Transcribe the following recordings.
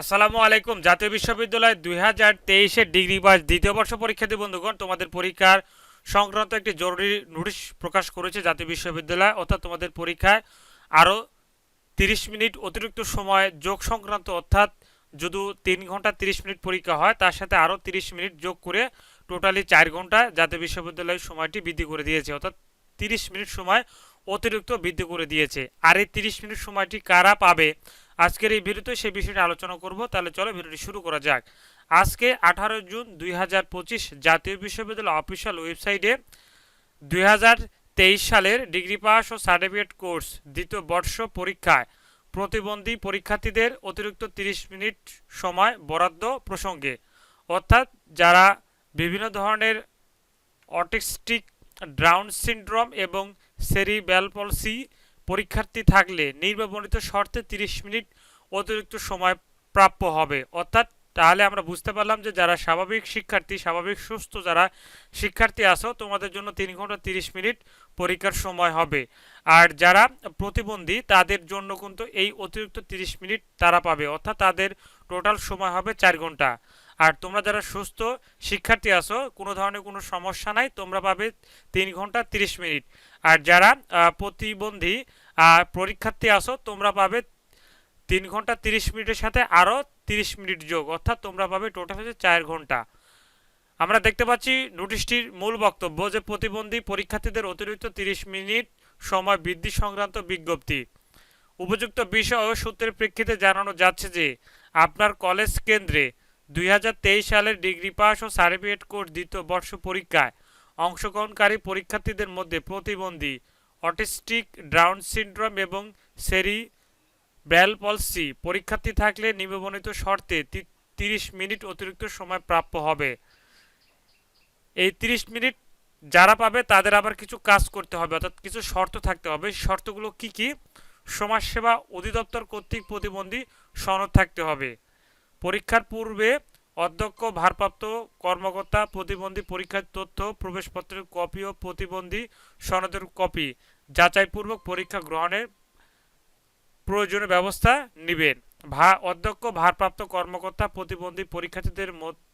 আসসালামু আলাইকুম। জাতীয় বিশ্ববিদ্যালয় দুই হাজার তেইশের ডিগ্রি পাস দ্বিতীয় বর্ষ পরীক্ষার্থী বন্ধুগণ, তোমাদের পরীক্ষার সংক্রান্ত একটি জরুরি নোটিশ প্রকাশ করেছে জাতীয় বিশ্ববিদ্যালয়। অর্থাৎ তোমাদের পরীক্ষায় আরও তিরিশ মিনিট অতিরিক্ত সময় যোগ সংক্রান্ত, অর্থাৎ যদি তিন ঘণ্টা তিরিশ মিনিট পরীক্ষা হয়, তার সাথে আরও তিরিশ মিনিট যোগ করে টোটালি চার ঘণ্টা জাতীয় বিশ্ববিদ্যালয়ের সময়টি বৃদ্ধি করে দিয়েছে। অর্থাৎ তিরিশ মিনিট সময় অতিরিক্ত বৃদ্ধি করে দিয়েছে। আর এই তিরিশ মিনিট সময়টি কারা পাবে? আজকের এই ভিডিওতে সেই বিষয়টি আলোচনা করব। তাহলে চলো ভিডিওটি শুরু করা যাক। আজকে আঠারো জুন দুই হাজার পঁচিশ জাতীয় বিশ্ববিদ্যালয় অফিসিয়াল ওয়েবসাইটে দুই হাজার তেইশ সালের ডিগ্রি পাস ও সার্টিফিকেট কোর্স দ্বিতীয় বর্ষ পরীক্ষায় প্রতিবন্ধী পরীক্ষার্থীদের অতিরিক্ত তিরিশ মিনিট সময় বরাদ্দ প্রসঙ্গে। অর্থাৎ যারা বিভিন্ন ধরনের অটিস্টিক ডাউন সিনড্রোম এবং সেরিব্যাল পলসি পরীক্ষার্থী থাকলে নির্বাচনিত শর্তে তিরিশ মিনিট অতিরিক্ত সময় প্রাপ্য হবে। অর্থাৎ তাহলে আমরা বুঝতে পারলাম যে যারা স্বাভাবিক শিক্ষার্থী, স্বাভাবিক সুস্থ যারা শিক্ষার্থী আসো তোমাদের জন্য তিন ঘণ্টা তিরিশ মিনিট পরীক্ষার সময় হবে। আর যারা প্রতিবন্ধী, তাদের জন্য কিন্তু এই অতিরিক্ত তিরিশ মিনিট তারা পাবে। অর্থাৎ তাদের টোটাল সময় হবে চার ঘণ্টা। আর তোমরা যারা সুস্থ শিক্ষার্থী আসো কোনো ধরনের কোনো সমস্যা নাই, তোমরা পাবে তিন ঘণ্টা তিরিশ মিনিট। আর যারা প্রতিবন্ধী পরীক্ষার্থী আসো, তোমরা পাবে তিন ঘণ্টা তিরিশ মিনিটের সাথে আরও তিরিশ মিনিট যোগ, অর্থাৎ তোমরা পাবে টোটাল হচ্ছে চার ঘণ্টা। আমরা দেখতে পাচ্ছি নোটিশটির মূল বক্তব্য যে প্রতিবন্ধী পরীক্ষার্থীদের অতিরিক্ত তিরিশ মিনিট সময় বৃদ্ধি সংক্রান্ত বিজ্ঞপ্তি। উপযুক্ত বিষয় ও সূত্রের প্রেক্ষিতে জানানো যাচ্ছে যে আপনার কলেজ কেন্দ্রে দুই হাজার তেইশ সালের ডিগ্রি পাস ও সার্টিফিকেট কোর্স দ্বিতীয় বর্ষ পরীক্ষায় অংশগ্রহণকারী পরীক্ষার্থীদের মধ্যে প্রতিবন্ধী অটিস্টিক ডাউন সিনড্রোম এবং সেরি ব্যাল পলসি। পরীক্ষার্থী থাকলে নিবন্ধিত শর্তে তিরিশ মিনিট অতিরিক্ত সময় প্রাপ্য হবে। এই তিরিশ মিনিট যারা পাবে তাদের আবার কিছু কাজ করতে হবে, অর্থাৎ কিছু শর্ত থাকতে হবে। শর্তগুলো কি কি? সমাজসেবা অধিদপ্তর কর্তৃক প্রতিবন্ধী সনদ থাকতে হবে। পরীক্ষার পূর্বে অধ্যক্ষ, ভারপ্রাপ্ত কর্মকর্তা, প্রতিবন্ধী পরীক্ষার তথ্য, প্রবেশপত্রের কপি ও প্রতিবন্ধী সনদের কপি যাচাইপূর্বক পরীক্ষা গ্রহণের প্রয়োজনীয় ব্যবস্থা নেবেন। ভা, অধ্যক্ষ, ভারপ্রাপ্ত কর্মকর্তা, প্রতিবন্ধী পরীক্ষার্থীদের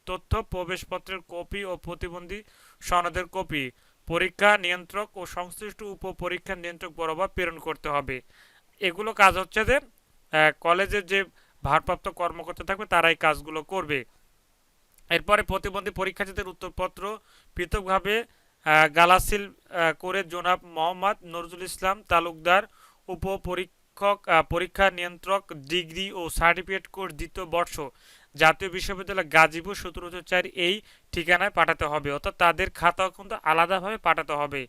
তথ্য, প্রবেশপত্রের কপি ও প্রতিবন্ধী সনদের কপি, পরীক্ষা নিয়ন্ত্রক ও সংশ্লিষ্ট উপ পরীক্ষা নিয়ন্ত্রক বরাবর প্রেরণ করতে হবে। এগুলো কাজ হচ্ছে যে কলেজের যে ভারপ্রাপ্ত কর্মকর্তা থাকবে তারা এই কাজগুলো করবে। এরপরে প্রতিবন্ধী পরীক্ষার্থীদের উত্তরপত্র পৃথকভাবে গালাসিল করে জনাব মোহাম্মদ নজরুল ইসলাম তালুকদার উপপরীক্ষক আহ, পরীক্ষা নিয়ন্ত্রক ডিগ্রি ও সার্টিফিকেট কোর্স দ্বিতীয় বর্ষ জাতীয় বিশ্ববিদ্যালয় গাজীপুর সতেরো চার এই ঠিকানায় পাঠাতে হবে। অর্থাৎ তাদের খাতা কিন্তু আলাদাভাবে পাঠাতে হবে।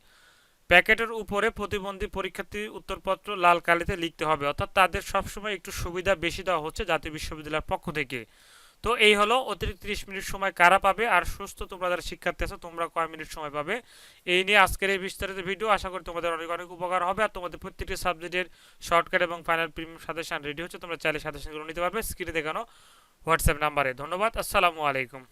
প্যাকেটের উপরে প্রতিবন্ধী পরীক্ষার্থী উত্তরপত্র লাল কালিতে লিখতে হবে। অর্থাৎ তাদের সবসময় একটু সুবিধা বেশি দেওয়া হচ্ছে জাতীয় বিশ্ববিদ্যালয়ের পক্ষ থেকে। তো এই হলো অতিরিক্ত তিরিশ মিনিট সময় কারা পাবে আর সুস্থ তোমরা যারা শিক্ষার্থী আছো, তোমরা কয় মিনিট সময় পাবে? এই নিয়ে আজকের এই বিস্তারিত ভিডিও আশা করি তোমাদের অনেক অনেক উপকার হবে আর তোমাদের প্রত্যেকটি সাবজেক্টের শর্টকাট এবং ফাইনাল প্রিমিয়াম সাজেশন রেডি হচ্ছে। তোমরা চাইলে সাজেশনগুলো নিতে পারবে। স্ক্রিনে দেখানো হোয়াটসঅ্যাপ নাম্বারে ধন্যবাদ। আসসালামু আলাইকুম।